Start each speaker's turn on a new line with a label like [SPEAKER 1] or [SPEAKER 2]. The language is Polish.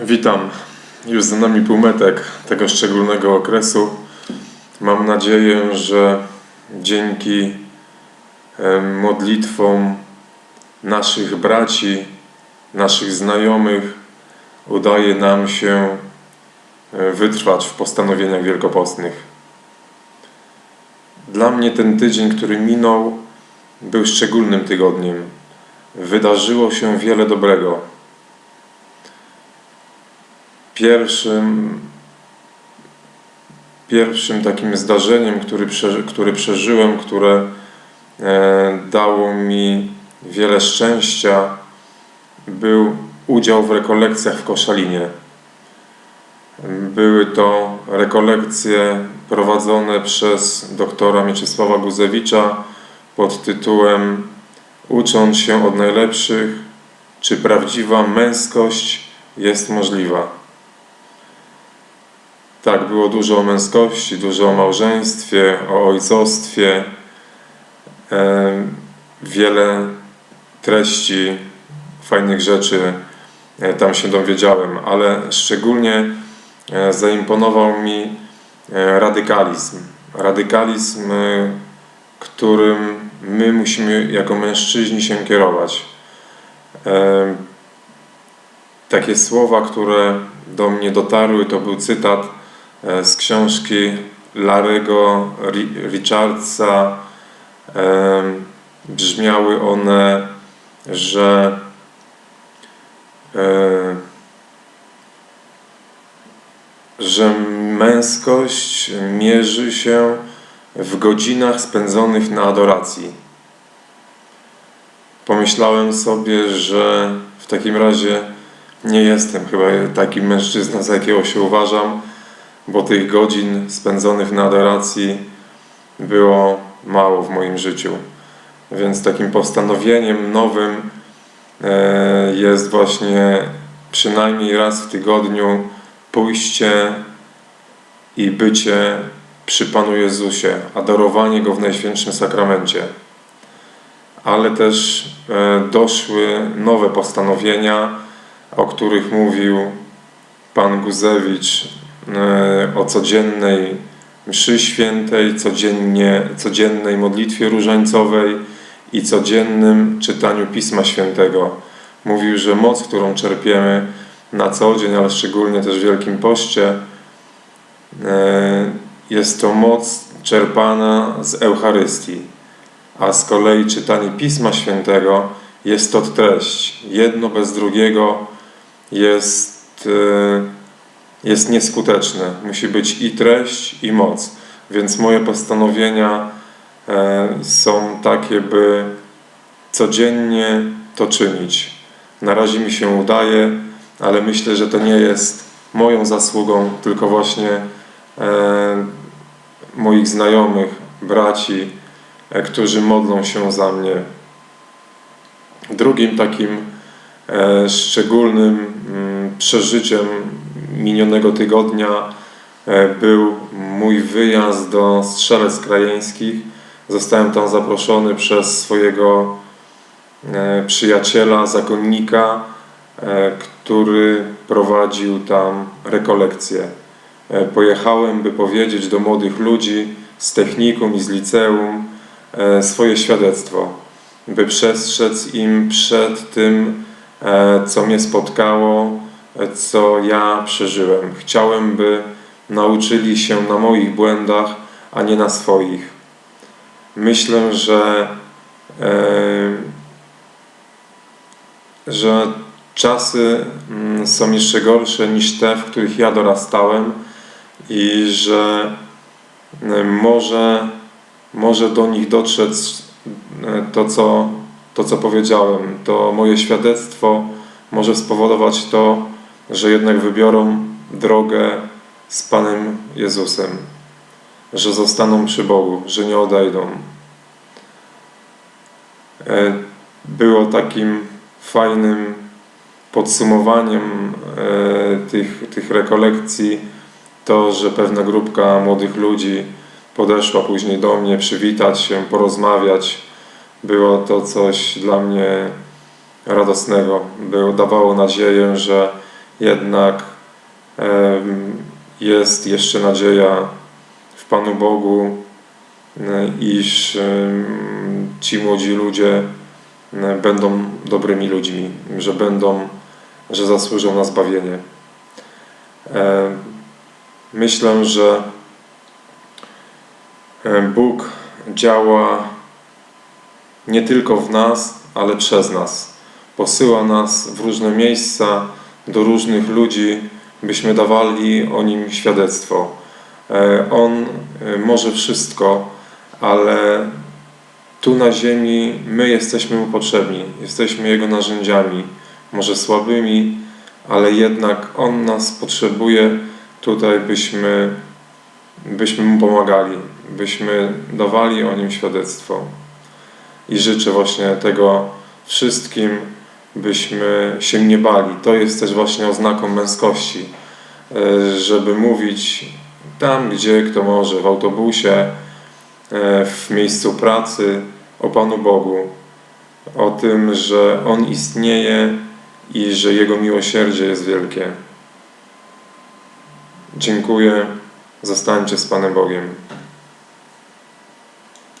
[SPEAKER 1] Witam. Już za nami półmetek tego szczególnego okresu. Mam nadzieję, że dzięki em, modlitwom naszych braci, naszych znajomych udaje nam się e, wytrwać w postanowieniach wielkopostnych. Dla mnie ten tydzień, który minął, był szczególnym tygodniem. Wydarzyło się wiele dobrego. Pierwszym, pierwszym takim zdarzeniem, który, przeży, który przeżyłem, które e, dało mi wiele szczęścia, był udział w rekolekcjach w Koszalinie. Były to rekolekcje prowadzone przez doktora Mieczysława Guzewicza pod tytułem Ucząc się od najlepszych, czy prawdziwa męskość jest możliwa? Tak, było dużo o męskości, dużo o małżeństwie, o ojcostwie, wiele treści, fajnych rzeczy e, tam się dowiedziałem, ale szczególnie e, zaimponował mi e, radykalizm. Radykalizm, którym my musimy jako mężczyźni się kierować. Takie słowa, które do mnie dotarły, to był cytat z książki Larego Ri- Richardsa. E, Brzmiały one, że e, że męskość mierzy się w godzinach spędzonych na adoracji. Pomyślałem sobie, że w takim razie nie jestem chyba taki mężczyzna, za jakiego się uważam, bo tych godzin spędzonych na adoracji było mało w moim życiu. Więc takim postanowieniem nowym e, jest właśnie przynajmniej raz w tygodniu pójście i bycie przy Panu Jezusie, adorowanie Go w Najświętszym Sakramencie. Ale też e, doszły nowe postanowienia, o których mówił Pan Guzewicz, o codziennej mszy świętej, codziennie, codziennej modlitwie różańcowej i codziennym czytaniu Pisma Świętego. Mówił, że moc, którą czerpiemy na co dzień, ale szczególnie też w Wielkim Poście, e, jest to moc czerpana z Eucharystii, a z kolei czytanie Pisma Świętego jest to treść. Jedno bez drugiego jest, e, jest nieskuteczne. Musi być i treść, i moc. Więc moje postanowienia e, są takie, by codziennie to czynić. Na razie mi się udaje, ale myślę, że to nie jest moją zasługą, tylko właśnie e, moich znajomych, braci, e, którzy modlą się za mnie. Drugim takim szczególnym mm, przeżyciem minionego tygodnia e, był mój wyjazd do Strzelec Krajeńskich. Zostałem tam zaproszony przez swojego e, przyjaciela, zakonnika, e, który prowadził tam rekolekcje. Pojechałem, by powiedzieć do młodych ludzi z technikum i z liceum swoje świadectwo, by przestrzec im przed tym, co mnie spotkało, co ja przeżyłem. Chciałem, by nauczyli się na moich błędach, a nie na swoich. Myślę, że, e, że czasy mm, są jeszcze gorsze niż te, w których ja dorastałem i że e, może, może do nich dotrzeć e, to co, to, co powiedziałem. To moje świadectwo może spowodować to, że jednak wybiorą drogę z Panem Jezusem, że zostaną przy Bogu, że nie odejdą. E, Było takim fajnym podsumowaniem e, tych, tych rekolekcji to, że pewna grupka młodych ludzi podeszła później do mnie przywitać się, porozmawiać. Było to coś dla mnie radosnego. Było, dawało nadzieję, że jednak jest jeszcze nadzieja w Panu Bogu, e, iż ci młodzi ludzie e, będą dobrymi ludźmi, że będą, że zasłużą na zbawienie. E, Myślę, że Bóg działa nie tylko w nas, ale przez nas. Posyła nas w różne miejsca, do różnych ludzi, byśmy dawali o nim świadectwo. E, On e, może wszystko, ale tu na ziemi my jesteśmy mu potrzebni, jesteśmy jego narzędziami, może słabymi, ale jednak on nas potrzebuje tutaj, byśmy, byśmy mu pomagali, byśmy dawali o nim świadectwo. I życzę właśnie tego wszystkim, byśmy się nie bali. To jest też właśnie oznaką męskości, e, żeby mówić tam, gdzie kto może, w autobusie, e, w miejscu pracy, o Panu Bogu, o tym, że On istnieje i że Jego miłosierdzie jest wielkie. Dziękuję. Zostańcie z Panem Bogiem.